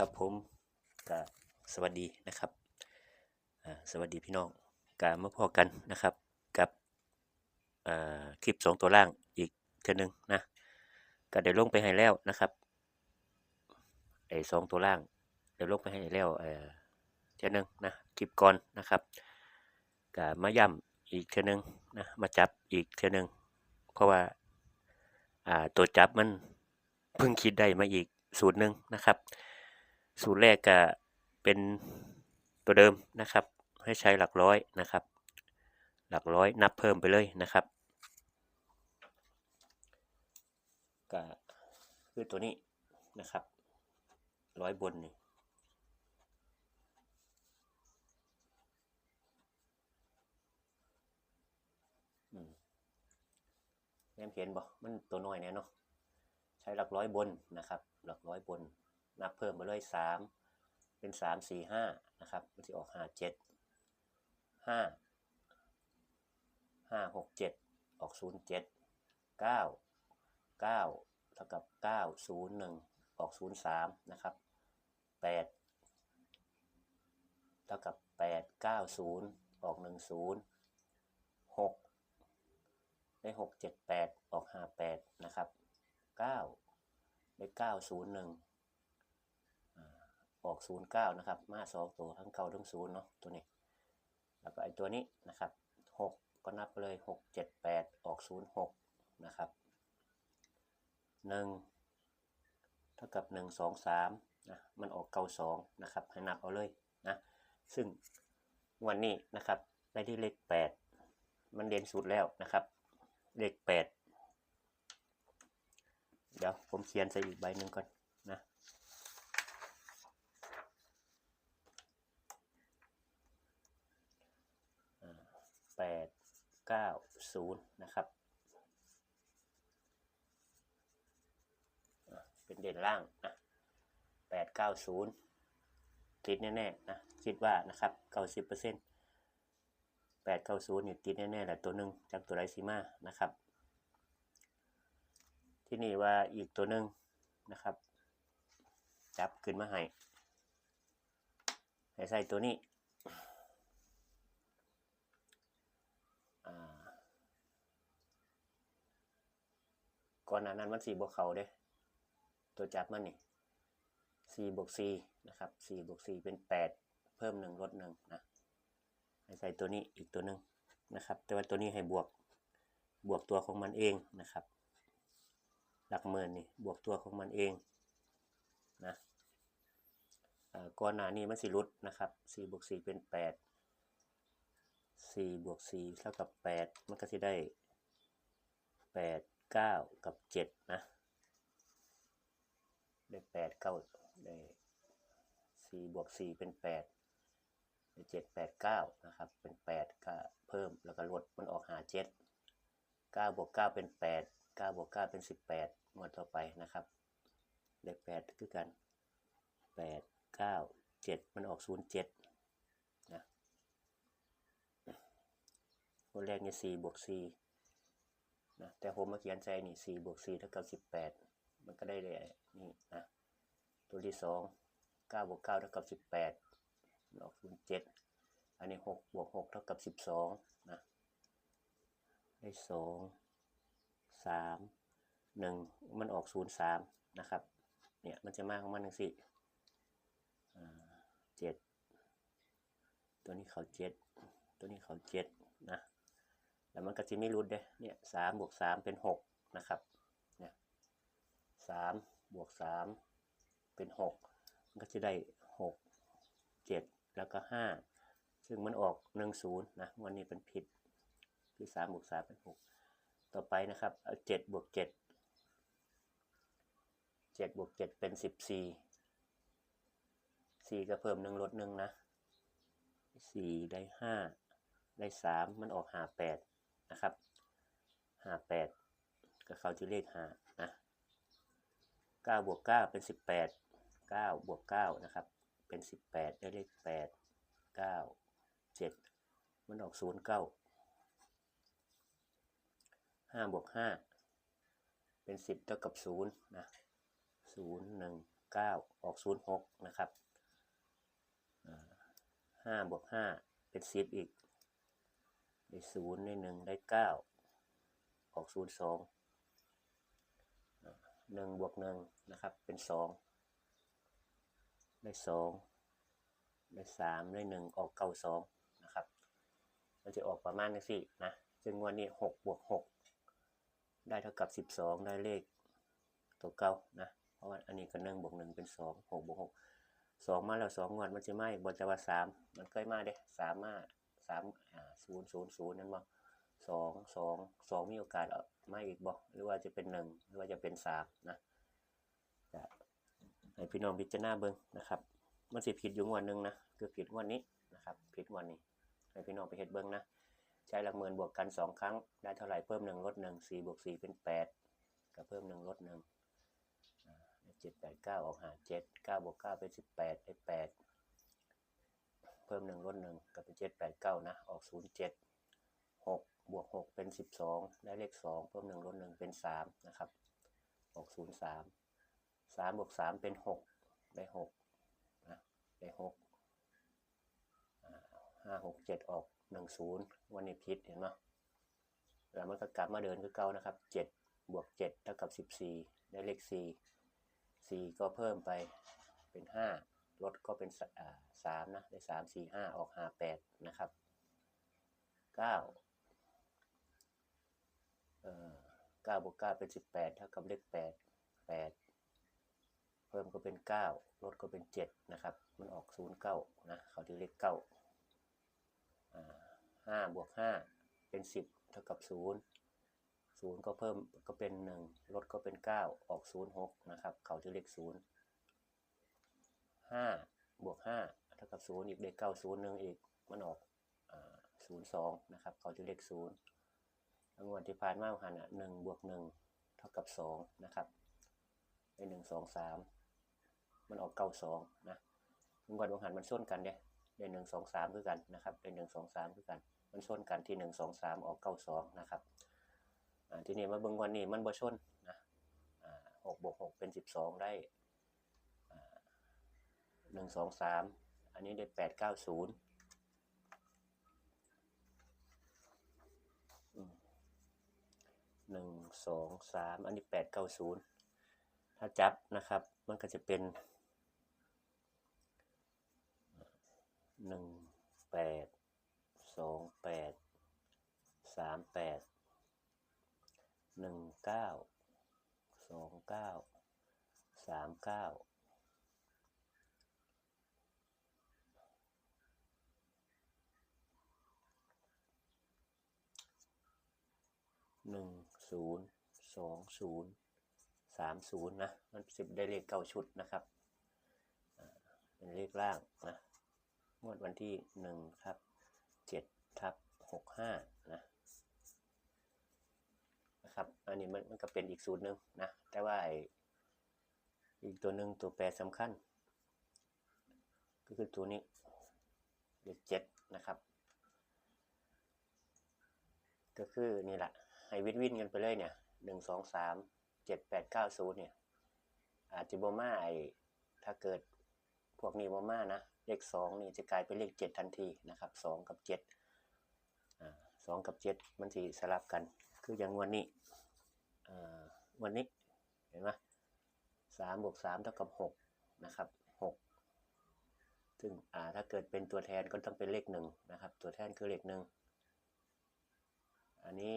ครับผมก็สวัสดีนะครับสวัสดีพี่น้องกามาพอกันนะครับ กับคลิปสองตัวล่างอีกเท่านึงนะก็เดี๋ยวลงไปให้แล้วนะครับไอ้สองตัวล่างเดี๋ยวลงไปให้แล้วเอ่อเท่านึงนะคลิปก่อนนะครับก็มาย้ำอีกเท่านึงนะมาจับอีกเท่านึงเพราะว่าอ่าตัวจับมันเพิ่งคิดได้มาอีกสูตรหนึ่งนะครับ สูตรแรกก็เป็นตัวเดิมนะครับ ให้ใช้หลักร้อยนะครับ หลักร้อยนับเพิ่มไปเลยนะครับก็คือตัวนี้นะครับร้อยบนนี่อืมแม่นเห็นบ่มันตัวน้อยแน่เนาะใช้หลักร้อยบนนะครับ หลักร้อยบน นับเพิ่มไปเลยสามเป็นสามสี่ห้านะครับมันจะออกห้าเจ็ดห้าห้าหกเจ็ดออกศูนย์เจ็ดเก้าเก้าเท่ากับเก้าศูนย์หนึ่งออกศูนย์สามนะครับแปดเท่ากับแปดเก้าศูนย์ออกหนึ่งศูนย์หกได้หกเจ็ดแปดออกห้าแปดนะครับเก้าได้เก้าศูนย์หนึ่ง ออก09นย์นะครับ มาสองตัวทั้งเก่าทั้งศูนย์เนาะตัวนี้ แล้วก็ไอตัวนี้นะครับ6ก็นับไปเลย6 7 8ออก06นะครับ1เท่ากับ1 2 3นะมันออกเก่า2นะครับให้นับเอาเลยนะซึ่งวันนี้นะครับได้ที่เลข8มันเด่นสุดแล้วนะครับเลข8เดี๋ยวผมเขียนใส่อีกใบหนึ่งก่อน นะแปดเก้าศูนย์นะครับ เป็นเด่นล่างนะแปดเก้าศูนย์ติดแน่ๆนะคิดว่านะครับเก้าสิบเปอร์เซ็นต์แปดเก้าศูนย์นี่ติดแน่ๆแหละตัวหนึ่งจากตัวไรซีมานะครับ ที่นี่ว่าอีกตัวหนึ่งนะครับ จับขึ้นมาให้ให้ใส่ตัวนี้ ก่อนหน้านั้นมันสี่บวกเขาเด้ตัวจับมันนี่สี่บวกสี่นะครับสี่บวกสี่เป็นแปดเพิ่มหนึ่งลดหนึ่งนะให้ใส่ตัวนี้อีกตัวหนึ่งนะครับ แต่ว่าตัวนี้ให้บวกบวกตัวของมันเองนะครับ หลักหมื่นนี่บวกตัวของมันเองนะก่อนหน้านี้มันสิรุดนะครับสี่บวกสี่เป็นแปดสี่บวกสี่เท่ากับแปดมันก็จะได้แปด เก้ากับเจ็ดนะ ได้แปดเก้าได้สี่บวกสี่เป็นแปดได้เจ็ดแปดเก้านะครับ เป็นแปดก็เพิ่มแล้วก็ลดมันออกหาเจ็ดเก้าบวกเก้าเป็นแปดเก้าบวกเก้าเป็นสิบแปดงวดต่อไปนะครับได้แปดคือกันแปดเก้าเจ็ดมันออกศูนย์เจ็ดตัวแรกเนี่ยสี่บวกสี่ นะแต่ผมมาเขียนใจนี่สี่บวกสี่เท่ากับสิบแปดมันก็ได้เลยนี่นะตัวที่สองเก้าบวกเก้าเท่ากับสิบแปดออกศูนย์เจ็ดอันนี้หกบวกหกเท่ากับสิบสองนะได้สองสามหนึ่งมันออกศูนย์สามนะครับเนี่ยมันจะมากของมันหนึ่งสี่เจ็ดตัวนี้เขาเจ็ดตัวนี้เขาเจ็ดนะ แล้วมันก็จะไม่รุดเด้เนี่ยสามบวกสามเป็นหกนะครับเนี่ยสามบวกสามเป็นหกมันก็จะได้หกเจ็ดแล้วก็ห้าซึ่งมันออกหนึ่งศูนย์นะวันนี้เป็นผิดคือสามบวกสามเป็นหกต่อไปนะครับเอาเจ็ดบวกเจ็ดเจ็ดบวกเจ็ดเป็นสิบสี่สี่ก็เพิ่มหนึ่งลดหนึ่งนะสี่ได้ห้าได้สามมันออกหาแปด นะครับห้าแปดก็เขาที่เลขห้านะเก้าบวกเก้าเป็นสิบแปดเก้าบวกเก้านะครับเป็นสิบแปดได้เลขแปดเก้าเจ็ดมันออกศูนย์เก้าห้าบวกห้าเป็นสิบเท่ากับศูนย์นะศูนย์หนึ่งเก้าออกศูนย์หกนะครับห้าบวกห้าเป็นสิบอีก ได้ศูนย์ได้หนึ่งได้เก้าออกศูนย์สองหนึ่งบวกหนึ่งนะครับ เป็นสองได้สองได้สามได้หนึ่งออกเก้าสองนะครับมันจะออกประมาณนี้สินะซึ่งวันนี้หกบวกหกได้เท่ากับสิบสองได้เลขตัวเก้านะเพราะว่าอันนี้ก็หนึ่งบวกหนึ่งเป็นสองหกบวกหกสองมาแล้วสองงวดมันจะไม่บนจะว่าสามมันเคยมาเด้สามมา สามศูนย์ศูนย์ศูนย์นั่นบ่สองสองสองมีโอกาสเอามาอีกบ่หรือว่าจะเป็นหนึ่งหรือว่าจะเป็นสามนะจะให้พี่น้องพิจารณาเบิ่งนะครับ มันสิผิดอยู่งวดหนึ่งนะคือผิดงวดนี้นะครับผิดงวดนี้ ให้พี่น้องไปเฮ็ดเบิ่งนะใช้หลักหมื่นบวกกันสองครั้งได้เท่าไหร่เพิ่มหนึ่งลดหนึ่งสี่บวกสี่เป็นแปดก็เพิ่มหนึ่งลดหนึ่งเจ็ดแปดเก้าออกหาเจ็ดเก้าบวกเก้าเป็นสิบแปดได้แปด เพิ่มหนึ่งลดหนึ่งก็เป็นเจ็ดแปดเก้านะออกศูนย์เจ็ดหกบวกหกเป็นสิบสองได้เลขสองเพิ่มหนึ่งลดหนึ่งเป็นสามนะครับออกศูนย์สามสามบวกสามเป็นหกได้หกนะได้หกห้าหกเจ็ดออกหนึ่งศูนย์วันนี้พิษเห็นไหมแล้วมันก็กลับมาเดินคือเก่านะครับเจ็ดบวกเจ็ดเท่ากับสิบสี่ได้เลขสี่สี่ก็เพิ่มไปเป็นห้า ลดก็เป็นสามนะ ได้สามสี่ห้าออกห้าแปดนะครับเก้าเอ่อเก้าบวกเก้าเป็นสิบแปดเท่ากับเลขแปดแปดเพิ่มก็เป็นเก้าลดก็เป็นเจ็ดนะครับ มันออกศูนย์เก้านะเขาที่เลขเก้าห้าบวกห้าเป็นสิบเท่ากับศูนย์ศูนย์ก็เพิ่มก็เป็นหนึ่งลดก็เป็นเก้าออกศูนย์หกนะครับ เขาที่เลขศูนย์ ห้าบวกห้าเท่ากับศูนย์อีกได้เก้าศูนย์หนึ่งอีกมันออกศูนย์สองนะครับเขาที่เลขศูนย์รางวัลที่ผ่านมาหันอะหนึ่งบวกหนึ่งเท่ากับสองนะครับได้หนึ่งสองสามมันออกเก้าสองนะรางวัลวงหันมันส้นกันเนี่ยได้หนึ่งสองสามคือกันนะครับได้หนึ่งสองสามคือกัน มันชนกันที่หนึ่งสองสามออกเก้าสองนะครับทีนี้มาเบิ่งวันนี้มันบ่ชนนะหกบวกหกเป็นสิบสองได้ หนึ่งสองสามอันนี้ได้แปดเก้าศูนย์หนึ่งสองสามอันนี้แปดเก้าศูนย์ถ้าจับนะครับ มันก็จะเป็นหนึ่งแปดสองแปดสามแปดหนึ่งเก้าสองเก้าสามเก้า หนึ่งศูนย์สองศูนย์สามศูนย์นะ มันสิบได้เลขเก้าชุดนะครับ เป็นเลขล่างนะงวดวันที่หนึ่งทับเจ็ดทับหกห้านะนะครับ อันนี้มันมันก็เป็นอีกสูตรหนึ่งนะ แต่ว่าอีกตัวหนึ่งตัวแปรสำคัญ ก็คือตัวนี้เลขเจ็ดนะครับ ก็คือนี่แหละ ให้วินวินกันไปเลยเนี่ยหนึ่งสองสามเจ็ดแปดเก้าศูนย์เนี่ย อาจจะบ่มาไอถ้าเกิดพวกนี้บ่มานะ เลขสองนี่จะกลายเป็นเลขเจ็ดทันทีนะครับสองกับเจ็ดสองกับเจ็ดมันสีสลับกัน คืออย่างวันนี้วันนี้เห็นไหมสามบวกสามเท่ากับหกนะครับหกซึ่งอ่าถ้าเกิดเป็นตัวแทนก็ต้องเป็นเลขหนึ่งนะครับ ตัวแทนคือเลขหนึ่งอันนี้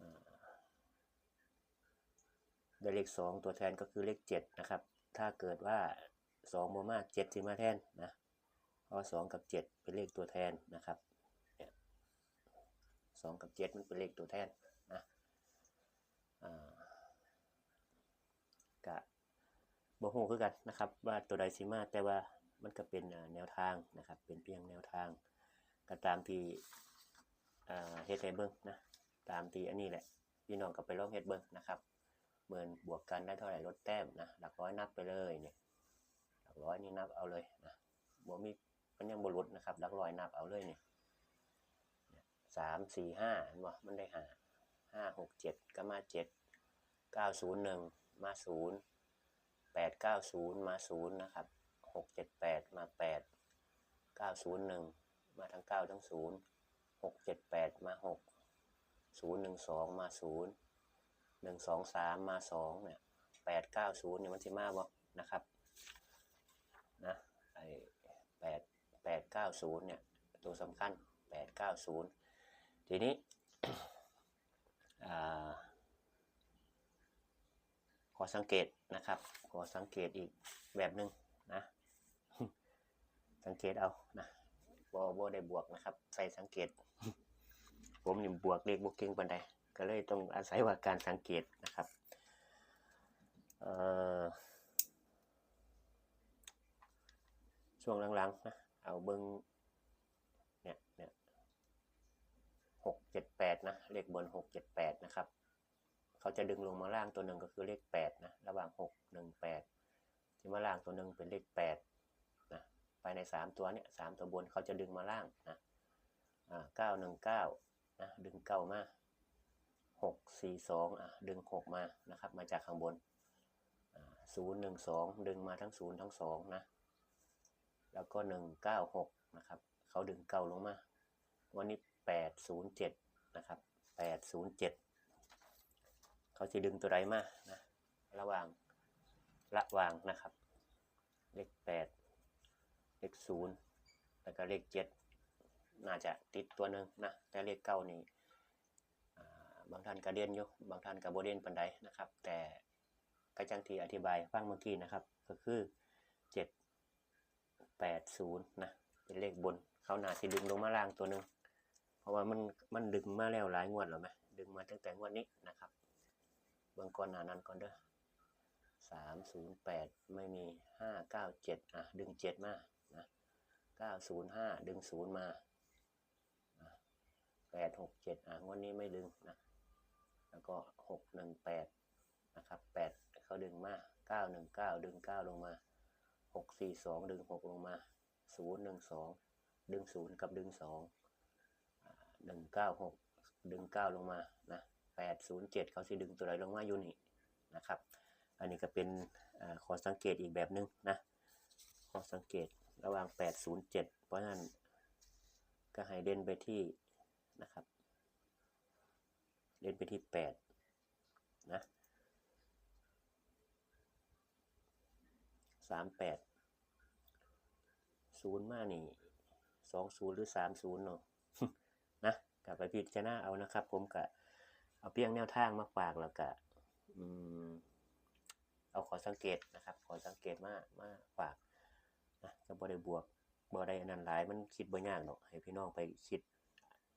อ่า ได้เลขสองตัวแทนก็คือเลขเจ็ดนะครับ ถ้าเกิดว่าสองโมมาเจ็ดสิมาแทนนะเพราะสองกับเจ็ดเป็นเลขตัวแทนนะครับเนี่ยสองกับเจ็ดมันเป็นเลขตัวแทนนะอ่ากะบ่ฮู้คือกันนะครับ ว่าตัวใดสิมาแต่ว่ามันก็เป็นแนวทางนะครับ เป็นเพียงแนวทางก็ตามที่อ่าเฮ็ดให้เบิ่งนะ ตามที่อันนี้แหละ พี่น้องก็ไปลองเฮ็ดเบิ่งนะครับ เมินบวกกันได้เท่าไหร่ลดแต้มนะหลักร้อยนับไปเลยเนี่ยหลักร้อยนี่นับเอาเลยนะบ่มีมันยังบรุษนะครับหลักร้อยนับเอาเลยเนี่ยสามสี่ห้าเห็นบ่มันได้หาห้าหกเจ็ดก็มาเจ็ดเก้าศูนย์หนึ่งมาศูนย์แปดเก้าศูนย์มาศูนย์นะครับหกเจ็ดแปดมาแปดเก้าศูนย์หนึ่งมาทั้งเก้าทั้งศูนย์หกเจ็ดแปดมาหกศูนย์หนึ่งสองมาศูนย์ หนึ่งสองสามมาสองเนี่ยแปดเก้าศูนย์เนี่ยมันจะมาบ่นะครับนะไอแปดแปดเก้าศูนย์เนี่ยตัวสำคัญแปดเก้าศูนย์ทีนี้ขอสังเกตนะครับ ขอสังเกตอีกแบบหนึ่งนะ สังเกตเอานะบอบได้บวกนะครับ ใส่สังเกต ผมนี่บวกเลขบวกเก่งปันใด ก็เลยต้องอาศัยว่าการสังเกตนะครับช่วงหลังๆนะเอาเบิงเนี่ยเนี่ยหกเจ็ดแปดนะ เลขบนหกเจ็ดแปดนะครับ เขาจะดึงลงมาล่างตัวหนึ่งก็คือเลขแปดนะ ระหว่างหกหนึ่งแปดที่มาล่างตัวหนึ่งเป็นเลขแปดนะภายในสามตัวเนี่ยสามตัวบนเขาจะดึงมาล่างนะอ่าเก้าหนึ่งเก้านะดึงเก้ามา หกสี่สองอะดึงหกมานะครับมาจากข้างบนศูนย์หนึ่งสองดึงมาทั้งศูนย์ทั้งสองนะแล้วก็หนึ่งเก้าหกนะครับเขาดึงเก้าลงมา วันนี้แปดศูนย์เจ็ดนะครับแปดศูนย์เจ็ดเขาจะดึงตัวใดมานะระหว่างระหว่างนะครับเลขแปดเลขศูนย์แล้วก็เลขเจ็ดน่าจะติดตัวหนึ่งนะแต่เลขเก้านี่ บางท่านก็เด่นอยู่บางท่านก็บ่เด่นปันใดนะครับ แต่กระจังทีอธิบายฟังเมื่อกี้นะครับ ก็คือเจ็ดแปดศูนย์นะเป็นเลขบนเขาหน่าจะดึงลงมาล่างตัวหนึ่งเพราะว่ามันมันดึงมาแล้วหลายงวดแล้วไหมดึงมาตั้งแต่งวดนี้นะครับเบื้องก่อนหนานั้นก่อนเด้อสามศูนย์แปดไม่มีห้าเก้าเจ็ดอะดึงเจ็ดมานะเก้าศูนย์ห้าดึงศูนย์มาแปดหกเจ็ดอะงวดนี้ไม่ดึงนะ แล้วก็หกหนึ่งแปดนะครับแปดเขาดึงมาเก้าหนึ่งเก้าดึงเก้าลงมาหกสี่สองดึงหกลงมาศูนย์หนึ่งสองดึงศูนย์กับดึงสองหนึ่งเก้าหกดึงเก้าลงมานะแปดศูนย์เจ็ดเขาสิดึงตัวไหนลงมาอยู่นี่นะครับ อันนี้ก็เป็นอข้อสังเกตอีกแบบหนึงนะข้อสังเกตระหว่างแปดศูนย์เจ็ดเพราะฉะนั้นก็ให้เด่นไปที่นะครับ เด่นไปที่แปดนะสามแปดศูนย์มานี่สองศูนย์หรือสามศูนย์เนาะนะกลับไปพิจารณาเอานะครับ ผมก็เอาเพียงแนวทางมาฝากแล้วก็อืมเอาขอสังเกตนะครับ ขอสังเกตมามาฝากนะก็บ่ได้บวกบ่ได้อันนั้นหลายมันคิดบ่ยากหรอกให้พี่น้องไปคิด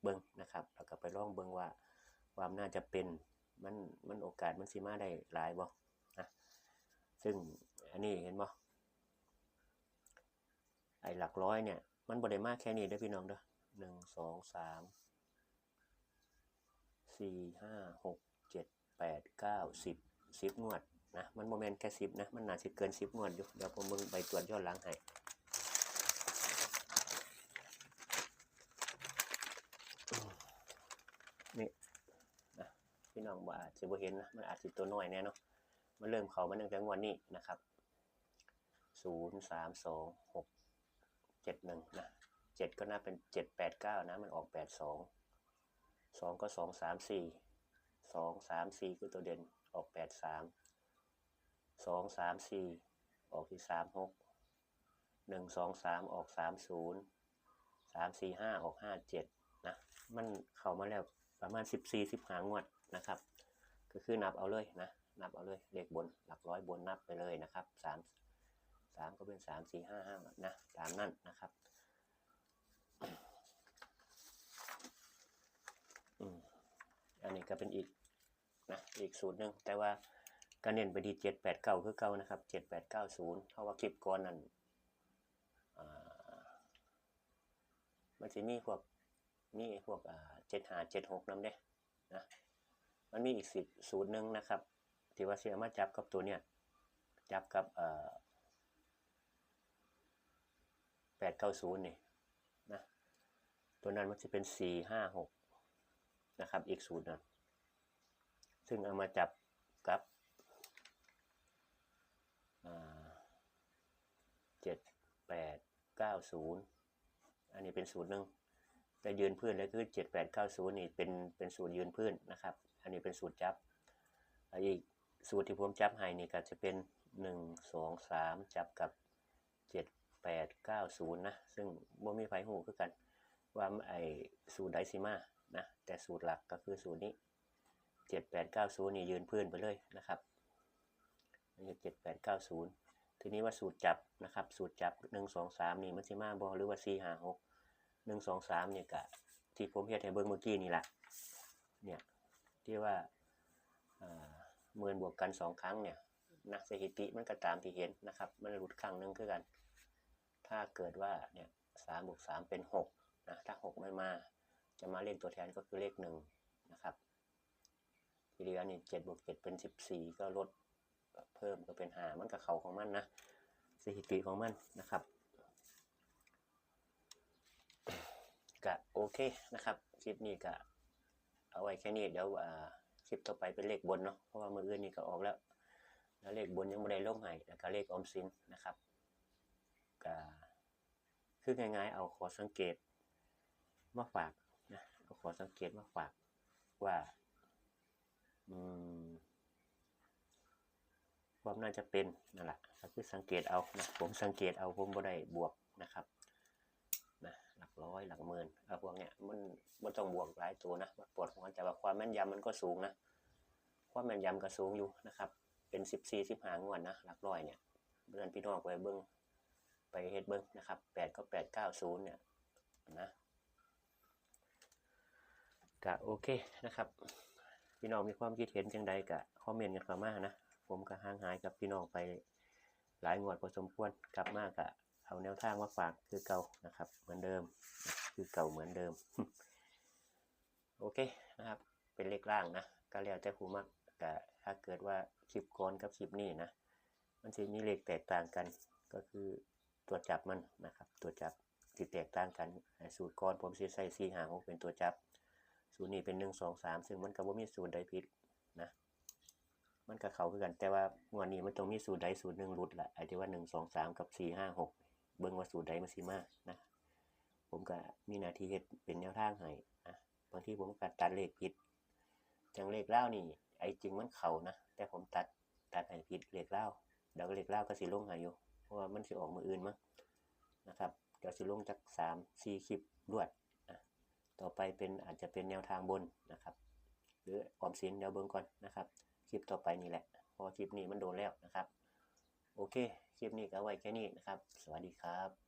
เบิ่งนะครับ แล้วก็ไปลองเบิ่งว่า ความน่าจะเป็นมันมันโอกาสมันสิมาได้หลายบ่นะซึ่งอันนี้เห็นบ่ไอ้หลักร้อยเนี่ย มันบ่ได้มากแค่นี้เด้อพี่น้องเด้อหนึ่งสองสามสี่ห้าหกเจ็ดแปดเก้าสิบสิบงวดนะมันโมเมนต์แค่สิบนะ มันน่าจะเกินสิบงวดอยู่ เดี๋ยวผมมึงไปตรวจย้อนหลังให้อืมนี่นะ พี่น้องว่าอาจจะบ่เห็นนะมันอาจจะตัวน้อยแน่เนาะมันเริ่มเข้ามาตั้งแต่งวดนี้นะครับศูนย์สามสองหกเจ็ดหนึ่งนะเจ็ดก็น่าเป็นเจ็ดแปดเก้านะมันออกแปดสองสองก็สองสามสี่สองสามสี่คือตัวเด่นออกแปดสามสองสามสี่ออกที่สามหกหนึ่งสองสามออกสามศูนย์สามสี่ห้าออกห้าเจ็ดนะมันเข้ามาแล้ว ประมาณสิบสี่สิบหางวดนะครับ ก็คือนับเอาเลยนะ นับเอาเลยเลขบนหลักร้อยบนนับไปเลยนะครับสามสามก็เป็นสามสี่ห้าห้านะตามนั่นนะครับอันนี้ก็เป็นอีกนะอีกสูตรหนึ่งแต่ว่าก็เน้นไปที่เจ็ดแปดเก้าคือเก้านะครับเจ็ดแปดเก้าศูนย์เพราะว่าคลิปก่อนนั้นมันจะมีพวกมีพวกอ่า เจ็ดห้าเจ็ดหกน้ำเนี่ยนะมันมีอีกสิบสูตรหนึ่งนะครับที่ว่าเสียมาจับกับตัวเนี่ยจับกับเอ่อแปดเก้าศูนย์เนี่นะตัวนั้นมันจะเป็นสี่ห้าหกนะครับอีกสูตรนั้นซึ่งเอามาจับกับเจ็ดแปดเก้าศูนย์อันนี้เป็นสูตรหนึ่ง แต่ยืนพื้นแล้วคือเจ็ดแปดเก้าศูนย์นี่เป็นเป็นสูตรยืนพื้นนะครับ อันนี้เป็นสูตรจับอีกสูตรที่ผมจับให้นี่ก็จะเป็นหนึ่งสองสามจับกับเจ็ดแปดเก้าศูนย์นะซึ่งบ่มีไฟหูคือกัน ว่าไอ้สูตรไดซิมานะแต่สูตรหลักก็คือสูตรนี้เจ็ดแปดเก้าศูนย์นี่ยืนพื้นไปเลยนะครับนี่เจ็ดแปดเก้าศูนย์ทีนี้ว่าสูตรจับนะครับ สูตรจับหนึ่งสองสามนี่มันซิมาบอหรือว่าสี่ห้าหก หนึ่งสองสามเนี่ยกะที่ผมเฮ็ดให้เบิ่งเมื่อกี้นี่แหละเนี่ยที่ว่าเอ่อหมื่นบวกกันสองครั้งเนี่ยนะสถิติมันก็ตามที่เห็นนะครับ มันหลุดครั้งหนึงคือกัน ถ้าเกิดว่าเนี่ยสามบวกสามเป็นหกนะถ้าหกไม่มาจะมาเลขตัวแทนก็คือเลขหนึ่งนะครับทีเหลือนี่เจ็ดบวกเจ็ดเป็นสิบสี่ก็ลดเพิ่มก็เป็นห้ามันกับเขาของมันนะสถิติของมันนะครับ ก็โอเคนะครับ คลิปนี้ก็เอาไว้แค่นี้เดี๋ยวอ่าคลิปต่อไปเป็นเลขบนเนาะเพราะว่ามืออื่นนี่ก็ออกแล้ว แล้วเลขบนยังไม่ได้ลงให้แล้วก็เลขออมสินนะครับก็คือง่ายๆเอาขอสังเกตมาฝากนะเอาขอสังเกตมาฝากว่าอืมความน่าจะเป็นนั่นแหละก็คือสังเกตเอานะผมสังเกตเอาผมบ่ได้บวกนะครับ ลักร้อยหลักหมื่นอาพวกเนี้ยมันมันต้องบวกหลายตัวนะมันปวดหัวแต่ว่าความแม่นยำมันก็สูงนะความแม่นยำก็สูงอยู่นะครับ เป็นสิบสี่สิบห้างวดนะหลักร้อยเนี่ยเพื่อนพี่น้องไปเบิ้งไปเฮ็ดเบิ้งนะครับแปดก็แปดเก้าศูนย์เนี่ยนะก็โอเคนะครับ พี่น้องมีความคิดเห็นจังใดก็คอมเมนต์กันเข้ามานะ ผมก็ห่างหายกับพี่น้องไปหลายงวดพอสมควรกลับมาก็ เอาแนวทางมาฝากคือเก่านะครับ เหมือนเดิม คือเก่าเหมือนเดิม โอเคนะครับ เป็นเลขล่างนะ ก็แล้วแต่ผู้มักแต่ถ้าเกิดว่าคลิปก่อนกับคลิปนี้นะ มันจะมีเลขแตกต่างกัน ก็คือตัวจับมันนะครับ ตัวจับที่แตกต่างกัน สูตรก่อนผมสิใส่สี่หางเป็นตัวจับ สูตรนี้เป็นหนึ่งสองสามซึ่งมันก็บ่มีสูตรใดผิดนะมันก็เข้าคือกันแต่ว่างวดนี้มันต้องมีสูตรใดสูตรหนึ่งหลุดละไอ้ที่ว่าหนึ่งสองสามกับสี่ห้าหก เบิ่งว่าสูตรใดมันสิมานะผมก็มีหน้าที่เฮ็ดเป็นแนวทางให้นะบางทีผมก็ตัดเลขผิดจังเลขเล่านี่ ไอ้จริงมันเข้านะแต่ผมตัดตัดให้ผิดเลขเล่าเดี๋ยวเลขเล่าก็สิลงให้อยู่เพราะว่ามันสิออกมืออื่นมั้งนะครับเดี๋ยวสิลงจักสามสี่คลิปรวดนะต่อไปเป็นอาจจะเป็นแนวทางบนนะครับ หรือออมสินเดี๋ยวเบิ่งก่อนนะครับ คลิปต่อไปนี่แหละเพราะคลิปนี้มันโดนแล้วนะครับ โอเค คลิปนี้ก็ไว้แค่นี้นะครับ สวัสดีครับ